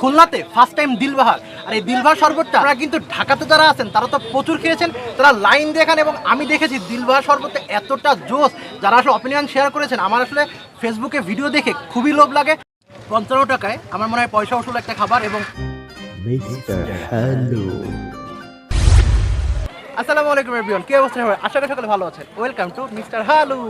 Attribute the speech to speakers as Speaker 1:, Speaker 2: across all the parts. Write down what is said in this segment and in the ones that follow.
Speaker 1: খুলনাতে first time Dilbahar. আর এই দিলবাহার শরবতটা আপনারা কিন্তু ঢাকাতে যারা আছেন তারা তো প্রচুর খেয়েছেন তারা লাইন দেখান এবং আমি দেখেছি দিলবাহার শরবতে এতটা জোশ। যারা আসলে অপিনিয়ন শেয়ার করেছেন আমার আসলে ফেসবুকে ভিডিও দেখে খুবই লোভ লাগে। পঞ্চান্ন টাকায় আমার মনে হয় পয়সা উসুল একটা খাবার এবং. আসসালামু আলাইকুম এভরিওয়ান কি অবস্থা? সবাই আশা করি সকলে ভালো আছেন। ওয়েলকাম টু মিস্টার হালু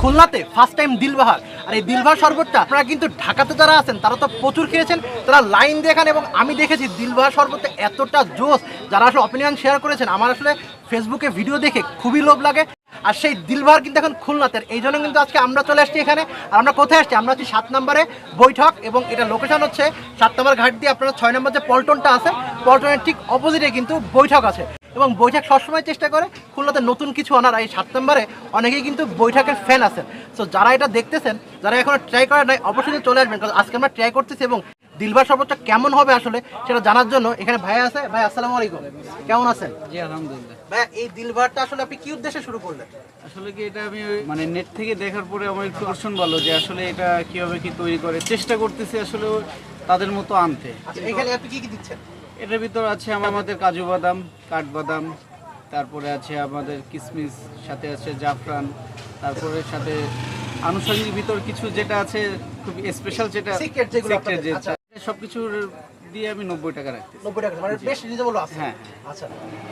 Speaker 1: খুলনাতে ফার্স্ট টাইম দিলবাহার। আর এই দিলবাহার শরবতটা, আপনারা কিন্তু ঢাকাতে যারা আছেন, তারা তো প্রচুর খেয়েছেন, তারা লাইন দেখান এবং আমি দেখেছি দিলবাহার শরবতে এতটা জোস যারা আসলে অপিনিয়ন শেয়ার করেছেন, আমার আসলে ফেসবুকে ভিডিও দেখে খুবই লোভ লাগে। আর সেই দিলবাহার কিন্তু এখন খুলনাতে, এই জন্য কিন্তু আজকে আমরা চলে আসছি এখানে। আর আমরা কোথায় আসছি? আমরা আছি সাত নম্বরে বৈঠক এবং এটা লোকেশন হচ্ছে সাত নম্বর ঘাট দিয়ে আপনারা ছয় নম্বর যে পল্টনটা আছে, পল্টনের ঠিক অপোজিটে কিন্তু বৈঠক আছে। এবং বৈঠক সবসময় চেষ্টা করে খুলনাতে নতুন কিছু আনার এই সাত নম্বরে অনেকেই কিন্তু বৈঠকের ফ্যান আছেন। সো যারা এটা দেখতেছেন যারা এখনও ট্রাই করেন নাই অবশ্যই চলে আসবেন কারণ আজকে আমরা ট্রাই করতেছি এবং দিলবার শরবতটা কেমন হবে আসলে সেটা জানার জন্য এখানে ভাই আছে। ভাই আসসালামু আলাইকুম। কেমন আছেন?
Speaker 2: জি আলহামদুলিল্লাহ।
Speaker 1: ভাই এই দিলবারটা আসলে আপনি কি উদ্দেশ্যে শুরু করলেন?
Speaker 2: আসলে কি এটা আমি মানে নেট থেকে দেখার পরে আমার একটু আকর্ষণ ভালো যে আসলে এটা কীভাবে কি তৈরি করে। চেষ্টা করতেছি আসলে তাদের মতো আনতে।
Speaker 1: আচ্ছা এখানে আপনি কি কি দিচ্ছেন?
Speaker 2: এটার ভিতর আছে আমাদের কাজু বাদাম কাঠবাদাম তারপরে আছে আমাদের কিশমিশ সাথে আছে জাফরান তারপরে সাথে আনুষঙ্গিক ভিতর কিছু যেটা আছে খুব স্পেশাল যেটা
Speaker 1: আচ্ছা।
Speaker 2: সবকিছুর দিয়ে আমি নব্বই টাকা রাখতেছি।
Speaker 1: নব্বই টাকা মানে বেশ রিজনেবল আছে।
Speaker 2: হ্যাঁ,
Speaker 1: আচ্ছা।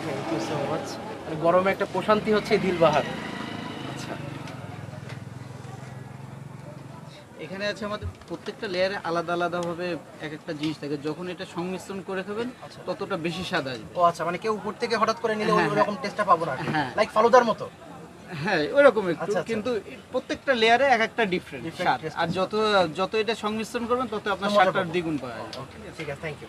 Speaker 1: থ্যাংক ইউ সো মাচ গরমে একটা প্রশান্তি হচ্ছে এই দিলবাহার আচ্ছা।
Speaker 2: এখানে আছে আমাদের প্রত্যেকটা লেয়ারে আলাদা আলাদা ভাবে এক একটা জিনিস থাকে। যখন এটা সংমিশ্রণ করে খাবেন ততটা বেশি স্বাদ আসবে।
Speaker 1: ও আচ্ছা মানে কেউ উপর থেকে হঠাৎ করে নিলে ওই
Speaker 2: হ্যাঁ,
Speaker 1: রকম টেস্টটা পাবো না
Speaker 2: হ্যাঁ।
Speaker 1: লাইক ফালুদার মতো।
Speaker 2: হ্যাঁ ওইরকম একটু
Speaker 1: আচ্ছা, আচ্ছা।
Speaker 2: কিন্তু প্রত্যেকটা লেয়ারে এক একটা ডিফারেন্ট স্বাদ আর যত যত এটা সংমিশ্রণ করবেন তত আপনার স্বাদটার দ্বিগুণ পাওয়া যাবে।
Speaker 1: ঠিক আছে থ্যাংক ইউ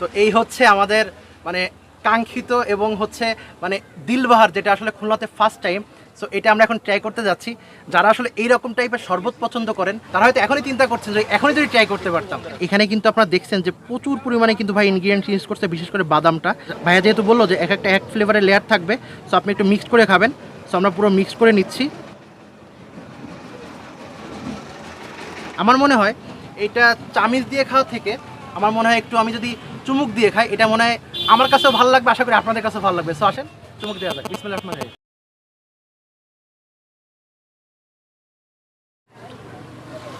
Speaker 1: তো এই হচ্ছে আমাদের মানে কাঙ্ক্ষিত এবং হচ্ছে মানে দিলবাহার যেটা আসলে খুলনাতে ফার্স্ট টাইম সো এটা আমরা এখন ট্রাই করতে যাচ্ছি। যারা আসলে এই রকম টাইপের শরবত পছন্দ করেন তারা হয়তো এখনই চিন্তা করছেন যে এখনই যদি ট্রাই করতে পারতাম। এখানে কিন্তু আপনারা দেখছেন যে প্রচুর পরিমাণে কিন্তু ভাই ইনগ্রিডিয়েন্টস ইউজ করছে বিশেষ করে বাদামটা। ভাইয়া যেহেতু বলল যে এক একটা এক ফ্লেভারের লেয়ার থাকবে সো আপনি একটু মিক্সড করে খাবেন। সো আমরা পুরো মিক্স করে নিচ্ছি। আমার মনে হয় এটা চামিচ দিয়ে খাওয়া থেকে আমার মনে হয় একটু আমি যদি চুমুক দিয়ে খাই, এটা মনে হয় আমার কাছেও ভালো লাগবে, আশা করি আপনাদের কাছেও ভালো লাগবে। সো আসেন, চুমুক দেওয়া যাক। বিসমিল্লাহির রহমানির রহিম।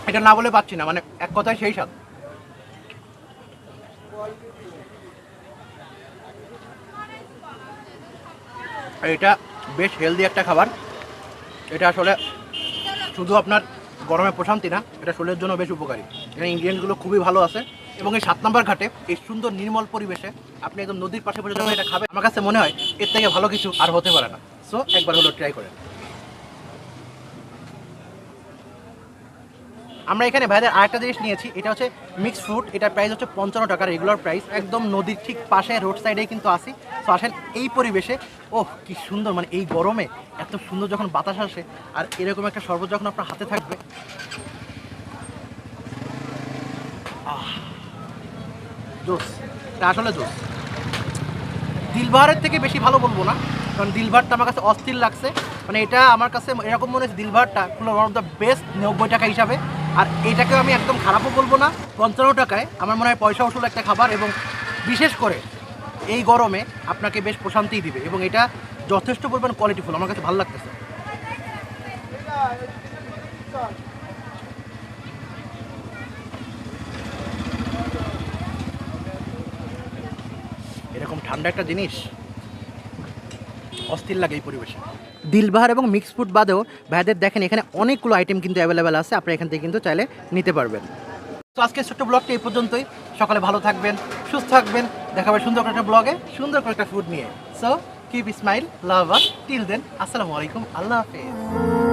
Speaker 1: এটা না বলে পাচ্ছি না মানে এক কথায় সেই স্বাদ। এটা বেশ হেলদি একটা খাবার। এটা আসলে শুধু আপনার গরমে প্রশান্তি না, এটা শরীরের জন্য বেশ উপকারী। এখানে ইনগ্রিডিয়েন্টগুলো খুবই ভালো আছে এবং এই সাত নম্বর ঘাটে এই সুন্দর নির্মল পরিবেশে আপনি একদম নদীর পাশে বসে যখন এটা খাবেন, আমার কাছে মনে হয় এর থেকে ভালো কিছু আর হতে পারে না। সো একবার হলো ট্রাই করেন। আমরা এখানে ভাইদের আরেকটা জিনিস নিয়েছি, এটা হচ্ছে মিক্সড ফ্রুট এটার প্রাইস হচ্ছে পঞ্চান্ন টাকা রেগুলার প্রাইস একদম নদীর ঠিক পাশে রোড সাইডেই কিন্তু আসি তো আসেন এই পরিবেশে, ওহ, কি সুন্দর মানে এই গরমে এত সুন্দর যখন বাতাস আসে, আর এরকম একটা শরবত যখন আপনার হাতে থাকবে জোস আসলে জোস। দিলবাহারের থেকে বেশি ভালো বলব না, কারণ দিলবারটা আমার কাছে অস্থির লাগছে। মানে এটা আমার কাছে এরকম মনে হচ্ছে দিলবারটা কোনো ওয়ান অফ দ্য বেস্ট নব্বই টাকা হিসাবে আর এইটাকেও আমি একদম খারাপও বলব না, পঞ্চান্ন টাকায় আমার মনে হয় পয়সা উসুল একটা খাবার এবং বিশেষ করে এই গরমে আপনাকে বেশ প্রশান্তি দিবে এবং এটা যথেষ্ট পরিমাণ কোয়ালিটিফুল আমার কাছে ভালো লাগতেছে। এরকম ঠান্ডা একটা জিনিস? অস্থির লাগে এই পরিবেশে। দিলবাহার এবং মিক্স ফুড বাদেও ভাইদের দেখেন, এখানে অনেকগুলো আইটেম কিন্তু অ্যাভেলেবেল আছে আপনি এখান থেকে কিন্তু চাইলে নিতে পারবেন। তো আজকে ছোট্ট ব্লগটা এই পর্যন্তই। সকালে ভালো থাকবেন, সুস্থ থাকবেন দেখাবে সুন্দর করে একটা ব্লগে সুন্দর করে একটা ফুড নিয়ে। So keep smile love till then আসসালামু আলাইকুম, আল্লাহ হাফেজ।